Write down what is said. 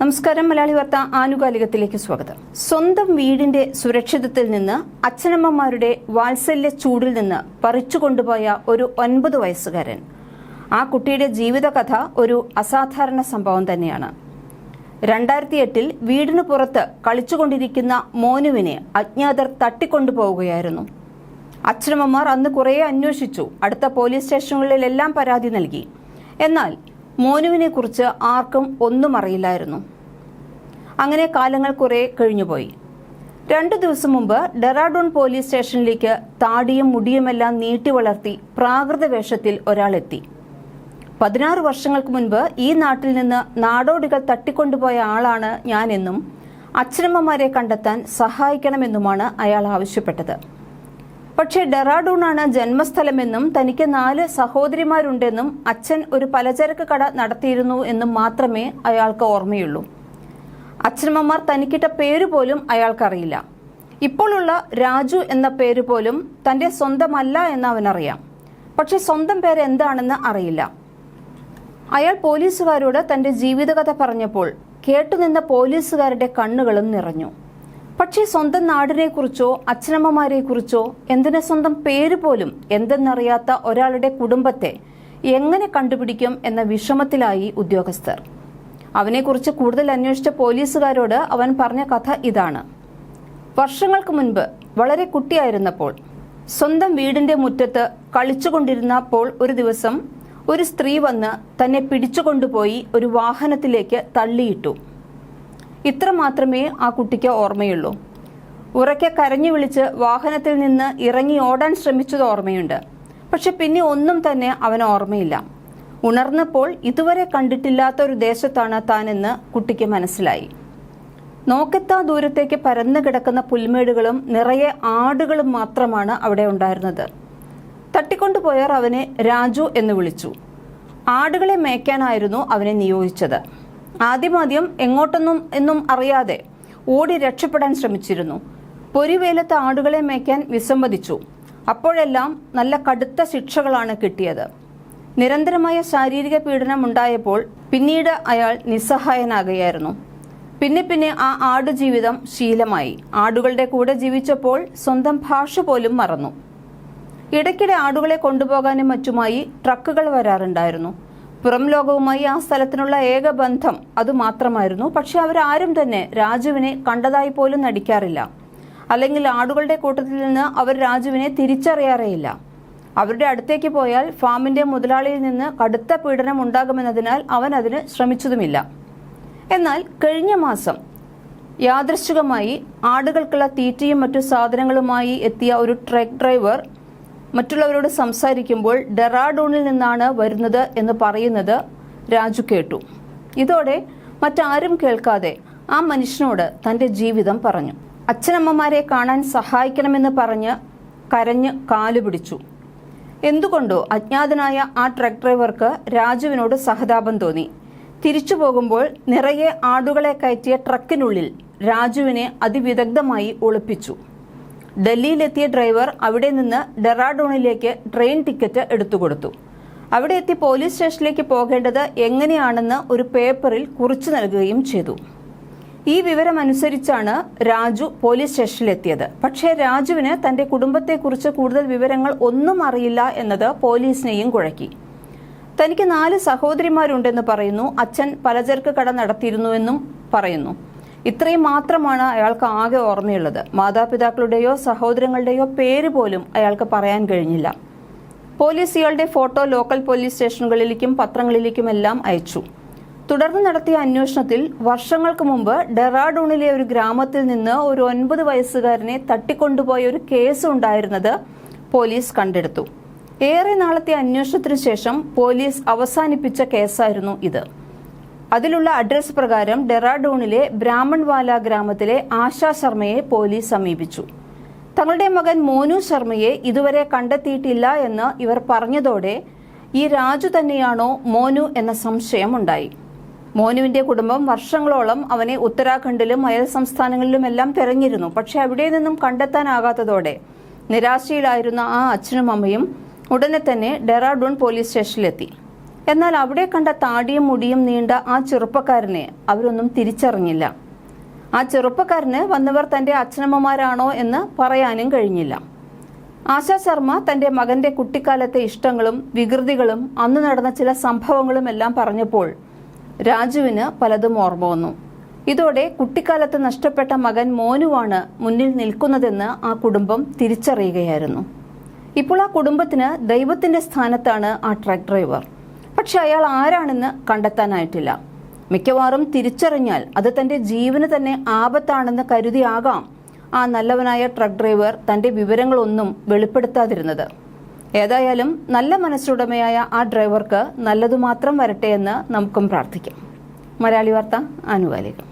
നമസ്കാരം മലയാളി വാർത്ത ആനുകാലികത്തിലേക്ക് സ്വാഗതം. സ്വന്തം വീടിന്റെ സുരക്ഷിതത്തിൽ നിന്ന് അച്ഛനമ്മമാരുടെ വാത്സല്യ ചൂടിൽ നിന്ന് പറിച്ചു കൊണ്ടുപോയ ഒരു ഒൻപത് വയസ്സുകാരൻ. ആ കുട്ടിയുടെ ജീവിതകഥ ഒരു അസാധാരണ സംഭവം തന്നെയാണ്. രണ്ടായിരത്തി എട്ടിൽ വീടിന് പുറത്ത് കളിച്ചുകൊണ്ടിരിക്കുന്ന മോനുവിനെ അജ്ഞാതർ തട്ടിക്കൊണ്ടുപോവുകയായിരുന്നു. അച്ഛനമ്മമാർ അന്ന് കുറേ അന്വേഷിച്ചു. അടുത്ത പോലീസ് സ്റ്റേഷനുകളിലെല്ലാം പരാതി നൽകി. എന്നാൽ മോനുവിനെ കുറിച്ച് ആർക്കും ഒന്നും അറിയില്ലായിരുന്നു. അങ്ങനെ കാലങ്ങൾ കുറെ കഴിഞ്ഞുപോയി. രണ്ടു ദിവസം മുമ്പ് ഡെറാഡൂൺ പോലീസ് സ്റ്റേഷനിലേക്ക് താടിയും മുടിയുമെല്ലാം നീട്ടി വളർത്തി പ്രാകൃത വേഷത്തിൽ ഒരാളെത്തി. പതിനാറ് വർഷങ്ങൾക്ക് മുൻപ് ഈ നാട്ടിൽ നിന്ന് നാടോടികൾ തട്ടിക്കൊണ്ടുപോയ ആളാണ് ഞാനെന്നും അച്ഛനമ്മമാരെ കണ്ടെത്താൻ സഹായിക്കണമെന്നുമാണ് അയാൾ ആവശ്യപ്പെട്ടത്. പക്ഷേ ഡെറാഡൂണാണ് ജന്മസ്ഥലമെന്നും തനിക്ക് നാല് സഹോദരിമാരുണ്ടെന്നും അച്ഛൻ ഒരു പലചരക്ക് കട നടത്തിയിരുന്നു എന്നും മാത്രമേ അയാൾക്ക് ഓർമ്മയുള്ളൂ. അച്ഛനമ്മമാർ തനിക്കിട്ട പേര് പോലും അയാൾക്കറിയില്ല. ഇപ്പോഴുള്ള രാജു എന്ന പേര് പോലും തന്റെ സ്വന്തമല്ല എന്ന് അവനറിയാം. പക്ഷെ സ്വന്തം പേര് എന്താണെന്ന് അറിയില്ല. അയാൾ പോലീസുകാരോട് തന്റെ ജീവിതകഥ പറഞ്ഞപ്പോൾ കേട്ടുനിന്ന പോലീസുകാരുടെ കണ്ണുകളും നിറഞ്ഞു. പക്ഷേ സ്വന്തം നാടിനെക്കുറിച്ചോ അച്ഛനമ്മമാരെക്കുറിച്ചോ എന്തിനെ സ്വന്തം പേര് പോലും എന്തെന്നറിയാത്ത ഒരാളുടെ കുടുംബത്തെ എങ്ങനെ കണ്ടുപിടിക്കും എന്ന വിഷമത്തിലായി ഉദ്യോഗസ്ഥർ. അവനെക്കുറിച്ച് കൂടുതൽ അന്വേഷിച്ച പോലീസുകാരോട് അവൻ പറഞ്ഞ കഥ ഇതാണ്. വർഷങ്ങൾക്ക് മുൻപ് വളരെ കുട്ടിയായിരുന്നപ്പോൾ സ്വന്തം വീടിന്റെ മുറ്റത്ത് കളിച്ചുകൊണ്ടിരുന്നപ്പോൾ ഒരു ദിവസം ഒരു സ്ത്രീ വന്ന് തന്നെ പിടിച്ചുകൊണ്ടുപോയി ഒരു വാഹനത്തിലേക്ക് തള്ളിയിട്ടു. ഇത്ര മാത്രമേ ആ കുട്ടിക്ക് ഓർമ്മയുള്ളൂ. ഉറക്കെ കരഞ്ഞു വിളിച്ച് വാഹനത്തിൽ നിന്ന് ഇറങ്ങി ഓടാൻ ശ്രമിച്ചത് ഓർമ്മയുണ്ട്. പക്ഷെ പിന്നെ ഒന്നും തന്നെ അവന് ഓർമ്മയില്ല. ഉണർന്നപ്പോൾ ഇതുവരെ കണ്ടിട്ടില്ലാത്ത ഒരു ദേശത്താണ് താനെന്ന് കുട്ടിക്ക് മനസ്സിലായി. നോക്കെത്താ ദൂരത്തേക്ക് പരന്നു കിടക്കുന്ന പുൽമേടുകളും നിറയെ ആടുകളും മാത്രമാണ് അവിടെ ഉണ്ടായിരുന്നത്. തട്ടിക്കൊണ്ടുപോയവർ അവനെ രാജു എന്ന് വിളിച്ചു. ആടുകളെ മേയ്ക്കാനായിരുന്നു അവനെ നിയോഗിച്ചത്. ആദ്യമാദ്യം എങ്ങോട്ടൊന്നും എന്നും അറിയാതെ ഓടി രക്ഷപ്പെടാൻ ശ്രമിച്ചിരുന്നു. പൊരിവേലത്ത് ആടുകളെ മേയ്ക്കാൻ വിസമ്മതിച്ചു. അപ്പോഴെല്ലാം നല്ല കടുത്ത ശിക്ഷകളാണ് കിട്ടിയത്. നിരന്തരമായ ശാരീരിക പീഡനം ഉണ്ടായപ്പോൾ പിന്നീട് അയാൾ നിസ്സഹായനാകുകയായിരുന്നു. പിന്നെ പിന്നെ ആ ആടുജീവിതം ശീലമായി. ആടുകളുടെ കൂടെ ജീവിച്ചപ്പോൾ സ്വന്തം ഭാഷ പോലും മറന്നു. ഇടയ്ക്കിടെ ആടുകളെ കൊണ്ടുപോകാനും മറ്റുമായി ട്രക്കുകൾ വരാറുണ്ടായിരുന്നു. പുറം ലോകവുമായി ആ സ്ഥലത്തിനുള്ള ഏക ബന്ധം അതുമാത്രമായിരുന്നു പക്ഷെ അവരാരും തന്നെ രാജുവിനെ കണ്ടതായി പോലും നടിക്കാറില്ല. അല്ലെങ്കിൽ ആടുകളുടെ കൂട്ടത്തിൽ നിന്ന് അവർ രാജുവിനെ തിരിച്ചറിയാറേയില്ല. അവരുടെ അടുത്തേക്ക് പോയാൽ ഫാമിന്റെ മുതലാളിയിൽ നിന്ന് കടുത്ത പീഡനം ഉണ്ടാകുമെന്നതിനാൽ അവൻ അതിന് ശ്രമിച്ചതുമില്ല. എന്നാൽ കഴിഞ്ഞ മാസം യാദൃശ്ചികമായി ആടുകൾക്കുള്ള തീറ്റയും മറ്റു സാധനങ്ങളുമായി എത്തിയ ഒരു ട്രക്ക് ഡ്രൈവർ മറ്റുള്ളവരോട് സംസാരിക്കുമ്പോൾ ഡെറാഡൂണിൽ നിന്നാണ് വരുന്നത് എന്ന് പറയുന്നത് രാജു കേട്ടു. ഇതോടെ മറ്റാരും കേൾക്കാതെ ആ മനുഷ്യനോട് തന്റെ ജീവിതം പറഞ്ഞു. അച്ഛനമ്മമാരെ കാണാൻ സഹായിക്കണമെന്ന് പറഞ്ഞ് കരഞ്ഞ് കാലുപിടിച്ചു എന്തുകൊണ്ടോ അജ്ഞാതനായ ആ ട്രക്ക് ഡ്രൈവർക്ക് രാജുവിനോട് സഹതാപം തോന്നി. തിരിച്ചു പോകുമ്പോൾ നിറയെ ആടുകളെ കയറ്റിയ ട്രക്കിനുള്ളിൽ രാജുവിനെ അതിവിദഗ്ധമായി ഒളിപ്പിച്ചു. ഡൽഹിയിലെത്തിയ ഡ്രൈവർ അവിടെ നിന്ന് ഡെറാഡൂണിലേക്ക് ട്രെയിൻ ടിക്കറ്റ് എടുത്തുകൊടുത്തു. അവിടെ എത്തി പോലീസ് സ്റ്റേഷനിലേക്ക് പോകേണ്ടത് എങ്ങനെയാണെന്ന് ഒരു പേപ്പറിൽ കുറിച്ചു നൽകുകയും ചെയ്തു. ഈ വിവരമനുസരിച്ചാണ് രാജു പോലീസ് സ്റ്റേഷനിലെത്തിയത്. പക്ഷേ രാജുവിന് തന്റെ കുടുംബത്തെക്കുറിച്ച് കൂടുതൽ വിവരങ്ങൾ ഒന്നും അറിയില്ല എന്നത് പോലീസിനെയും കുഴക്കി. തനിക്ക് നാല് സഹോദരിമാരുണ്ടെന്ന് പറയുന്നു. അച്ഛൻ പലചരക്ക് കട നടത്തിയിരുന്നുവെന്നും പറയുന്നു. ഇത്രയും മാത്രമാണ് അയാൾക്ക് ആകെ ഓർമ്മയുള്ളത്. മാതാപിതാക്കളുടെയോ സഹോദരങ്ങളുടെയോ പേര് പോലും അയാൾക്ക് പറയാൻ കഴിഞ്ഞില്ല. പോലീസ് ഇയാളുടെ ഫോട്ടോ ലോക്കൽ പോലീസ് സ്റ്റേഷനുകളിലേക്കും പത്രങ്ങളിലേക്കും എല്ലാം അയച്ചു. തുടർന്ന് നടത്തിയ അന്വേഷണത്തിൽ വർഷങ്ങൾക്ക് മുമ്പ് ഡെറാഡൂണിലെ ഒരു ഗ്രാമത്തിൽ നിന്ന് ഒരു ഒൻപത് വയസ്സുകാരനെ തട്ടിക്കൊണ്ടുപോയ ഒരു കേസ് ഉണ്ടായിരുന്നത് പോലീസ് കണ്ടെടുത്തു. ഏറെ നാളത്തെ അന്വേഷണത്തിനു ശേഷം പോലീസ് അവസാനിപ്പിച്ച കേസായിരുന്നു ഇത്. അതിലുള്ള അഡ്രസ് പ്രകാരം ഡെറാഡൂണിലെ ബ്രാഹ്മൺവാല ഗ്രാമത്തിലെ ആശാ ശർമ്മയെ പോലീസ് സമീപിച്ചു. തങ്ങളുടെ മകൻ മോനു ശർമ്മയെ ഇതുവരെ കണ്ടെത്തിയിട്ടില്ല എന്ന് ഇവർ പറഞ്ഞതോടെ ഈ രാജു തന്നെയാണോ മോനു എന്ന സംശയം ഉണ്ടായി. മോനുവിന്റെ കുടുംബം വർഷങ്ങളോളം അവനെ ഉത്തരാഖണ്ഡിലും അയൽ സംസ്ഥാനങ്ങളിലുമെല്ലാം തെരഞ്ഞിരുന്നു. പക്ഷെ അവിടെ നിന്നും കണ്ടെത്താനാകാത്തതോടെ നിരാശയിലായിരുന്ന ആ അച്ഛനും അമ്മയും ഉടനെ തന്നെ ഡെറാഡൂൺ പോലീസ് സ്റ്റേഷനിലെത്തി. എന്നാൽ അവിടെ കണ്ട താടിയും മുടിയും നീണ്ട ആ ചെറുപ്പക്കാരനെ അവരൊന്നും തിരിച്ചറിഞ്ഞില്ല. ആ ചെറുപ്പക്കാരന് വന്നവർ തന്റെ അച്ഛനമ്മമാരാണോ എന്ന് പറയാനും കഴിഞ്ഞില്ല. ആശാ ശർമ്മ തന്റെ മകന്റെ കുട്ടിക്കാലത്തെ ഇഷ്ടങ്ങളും വികൃതികളും അന്ന് നടന്ന ചില സംഭവങ്ങളും എല്ലാം പറഞ്ഞപ്പോൾ രാജുവിന് പലതും ഓർമ്മ വന്നു. ഇതോടെ കുട്ടിക്കാലത്ത് നഷ്ടപ്പെട്ട മകൻ മോനുവാണ് മുന്നിൽ നിൽക്കുന്നതെന്ന് ആ കുടുംബം തിരിച്ചറിയുകയായിരുന്നു. ഇപ്പോൾ ആ കുടുംബത്തിന് ദൈവത്തിന്റെ സ്ഥാനത്താണ് ആ ട്രക്ക് ഡ്രൈവർ. പക്ഷെ അയാൾ ആരാണെന്ന് കണ്ടെത്താനായിട്ടില്ല. മിക്കവാറും തിരിച്ചറിഞ്ഞാൽ അത് തന്റെ ജീവന് തന്നെ ആപത്താണെന്ന് കരുതിയാകാം ആ നല്ലവനായ ട്രക്ക് ഡ്രൈവർ തന്റെ വിവരങ്ങളൊന്നും വെളിപ്പെടുത്താതിരുന്നത്. ഏതായാലും നല്ല മനസ്സുടമയായ ആ ഡ്രൈവർക്ക് നല്ലതു മാത്രം വരട്ടെ എന്ന് നമുക്കും പ്രാർത്ഥിക്കാം. മലയാളി വാർത്ത ആനുകാലികം.